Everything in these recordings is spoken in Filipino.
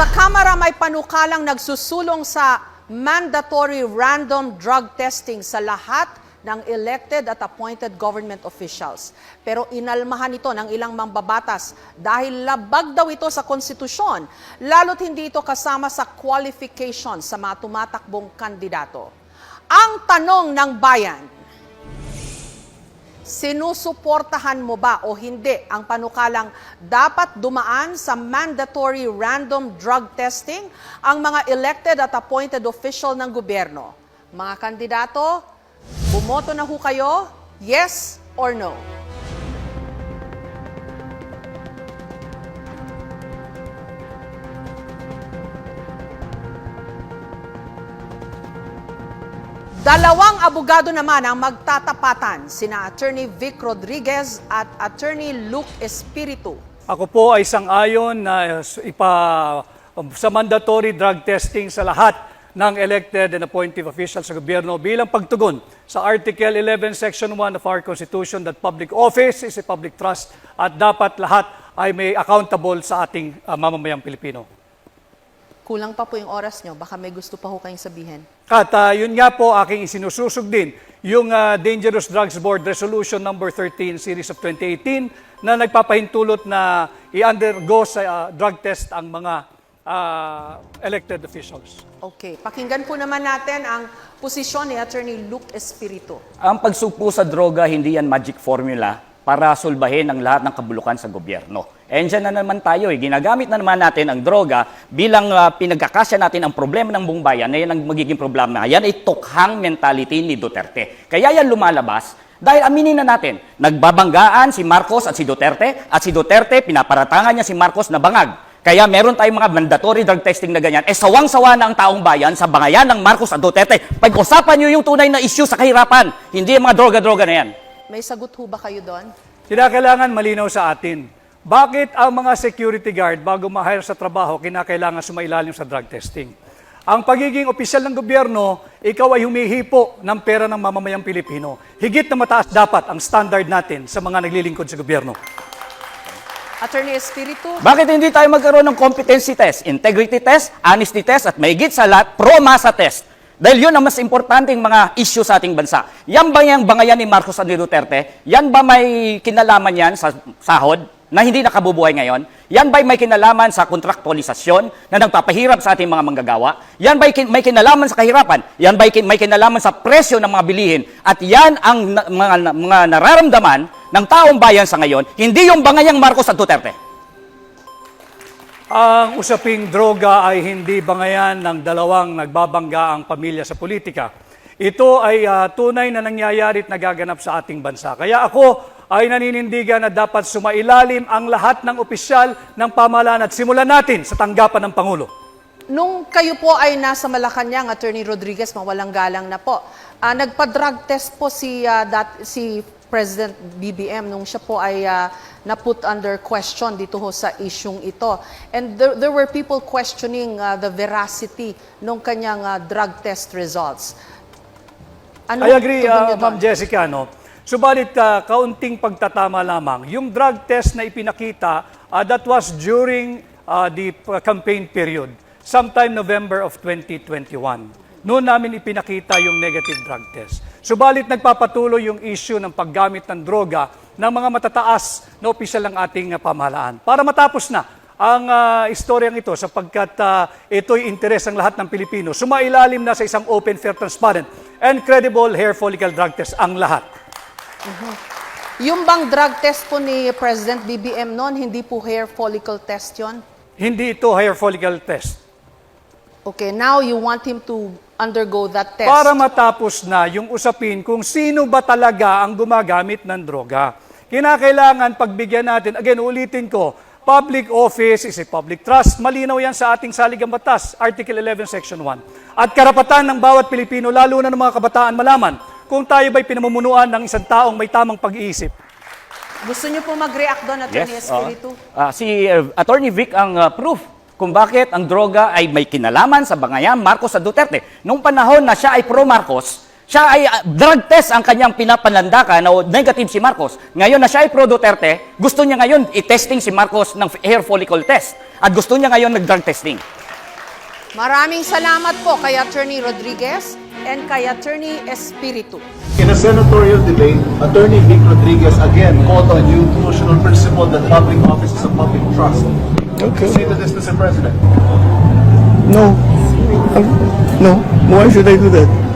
Sa Kamara may panukalang nagsusulong sa mandatory random drug testing sa lahat ng elected at appointed government officials. Pero inalmahan ito ng ilang mambabatas dahil labag daw ito sa konstitusyon, lalo't hindi ito kasama sa qualification sa mga tumatakbong kandidato. Ang tanong ng bayan, sinusuportahan mo ba o hindi ang panukalang dapat dumaan sa mandatory random drug testing ang mga elected at appointed official ng gobyerno? Mga kandidato, bumoto na ho kayo? Yes or no? Dalawang abogado naman ang magtatapatan, sina Attorney Vic Rodriguez at Attorney Luke Espiritu. Ako po ay sang-ayon na ipa sa mandatory drug testing sa lahat ng elected and appointed officials sa gobyerno bilang pagtugon sa Article 11, Section 1 of our Constitution that public office is a public trust at dapat lahat ay may accountable sa ating uh, mamamayang Pilipino. Kulang pa po yung oras nyo, baka may gusto pa ho kayong sabihin. At uh, yun nga po aking isinususog din yung uh, Dangerous Drugs Board Resolution number 13 series of 2018 na nagpapahintulot na i-undergo sa uh, drug test ang mga uh, elected officials. Okay, pakinggan po naman natin ang posisyon ni Attorney Luke Espiritu. Ang pagsugpo sa droga, hindi yan magic formula para sulbahin ang lahat ng kabulukan sa gobyerno. And dyan na naman tayo, eh. ginagamit na naman natin ang droga bilang uh, pinagkakasya natin ang problema ng buong bayan na yan ang magiging problema. Yan ay tukhang mentality ni Duterte. Kaya yan lumalabas dahil aminin na natin, nagbabanggaan si Marcos at si Duterte at si Duterte pinaparatangan niya si Marcos na bangag. Kaya meron tayong mga mandatory drug testing na ganyan. Eh sawang-sawa na ang taong bayan sa bangayan ng Marcos at Duterte. Pag-usapan nyo yung tunay na issue sa kahirapan, hindi yung mga droga-droga na yan. May sagot ho ba kayo doon? Kinakailangan malinaw sa atin. Bakit ang mga security guard bago ma-hire sa trabaho, kinakailangan sumailalim sa drug testing? Ang pagiging opisyal ng gobyerno, ikaw ay humihipo ng pera ng mamamayang Pilipino. Higit na mataas dapat ang standard natin sa mga naglilingkod sa gobyerno. Attorney Espiritu? Bakit hindi tayo magkaroon ng competency test, integrity test, honesty test, at mahigit sa lahat, pro-masa test? Dahil yun ang mas importanteng mga issue sa ating bansa. Yan ba yung bangayan ni Marcos at ni Duterte? Yan ba may kinalaman yan sa sahod na hindi nakabubuhay ngayon? Yan ba may kinalaman sa kontraktualisasyon na nagpapahirap sa ating mga manggagawa? Yan ba may kinalaman sa kahirapan? Yan ba may kinalaman sa presyo ng mga bilihin? At yan ang na- mga, mga nararamdaman ng taong bayan sa ngayon, hindi yung bangayang Marcos at Duterte. Ang usaping droga ay hindi bangayan ng dalawang nagbabangga ang pamilya sa politika. Ito ay ah, tunay na nangyayari at nagaganap sa ating bansa. Kaya ako ay naninindigan na dapat sumailalim ang lahat ng opisyal ng pamahalaan at simulan natin sa tanggapan ng Pangulo. Nung kayo po ay nasa Malacanang, Attorney Rodriguez, mawalang galang na po, ah, nagpa-drug test po si, ah, dat- si President BBM nung siya po ay ah, na-put under question dito ho sa isyung ito. And there, there were people questioning ah, the veracity nung kanyang ah, drug test results. Ano I agree, uh, Ma'am? Jessica. No? Subalit, uh, kaunting pagtatama lamang. Yung drug test na ipinakita, uh, that was during uh, the campaign period, sometime November of 2021. Noon namin ipinakita yung negative drug test. Subalit nagpapatuloy yung issue ng paggamit ng droga ng mga matataas na opisyal ng ating pamahalaan. Para matapos na ang uh, istoryang ito sapagkat uh, ito'y interes ng lahat ng Pilipino. Sumailalim na sa isang open, fair, transparent, and credible hair follicle drug test ang lahat. Yung bang drug test po ni President BBM noon, hindi po hair follicle test yon? Hindi ito hair follicle test. Okay, now you want him to undergo that test. Para matapos na yung usapin kung sino ba talaga ang gumagamit ng droga. Kinakailangan pagbigyan natin, again, ulitin ko, public office is a public trust. Malinaw yan sa ating saligang batas, Article 11, Section 1. At karapatan ng bawat Pilipino, lalo na ng mga kabataan, malaman kung tayo ba'y pinamumunuan ng isang taong may tamang pag-iisip. Gusto niyo po mag-react doon, Attorney oo. Espiritu? Ah, si uh, Attorney Vic ang uh, proof kung bakit ang droga ay may kinalaman sa bangayan Marcos at Duterte. Nung panahon na siya ay pro-Marcos, Siya ay ah, drug test ang kanyang pinapanlandakan na negative si Marcos. Ngayon na siya ay pro Duterte, gusto niya ngayon i-testing si Marcos ng hair follicle test. At gusto niya ngayon nag-drug testing. Maraming salamat po kay Attorney Rodriguez and kay Attorney Espiritu. In a senatorial debate, Attorney Vic Rodriguez again called on you to constitutional principle that public office is a public trust. Okay. Say to this, Mr. President. No. Um, no. Why should I do that?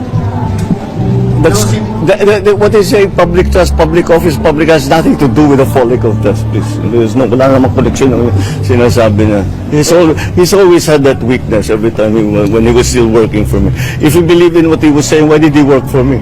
That's, that, that, that- what is a public trust, public office, public has nothing to do with the follicle test, please. There's no, wala namang connection ng sinasabi na. He's, al, he's always had that weakness every time he, when he was still working for me. If he believed in what he was saying, why did he work for me?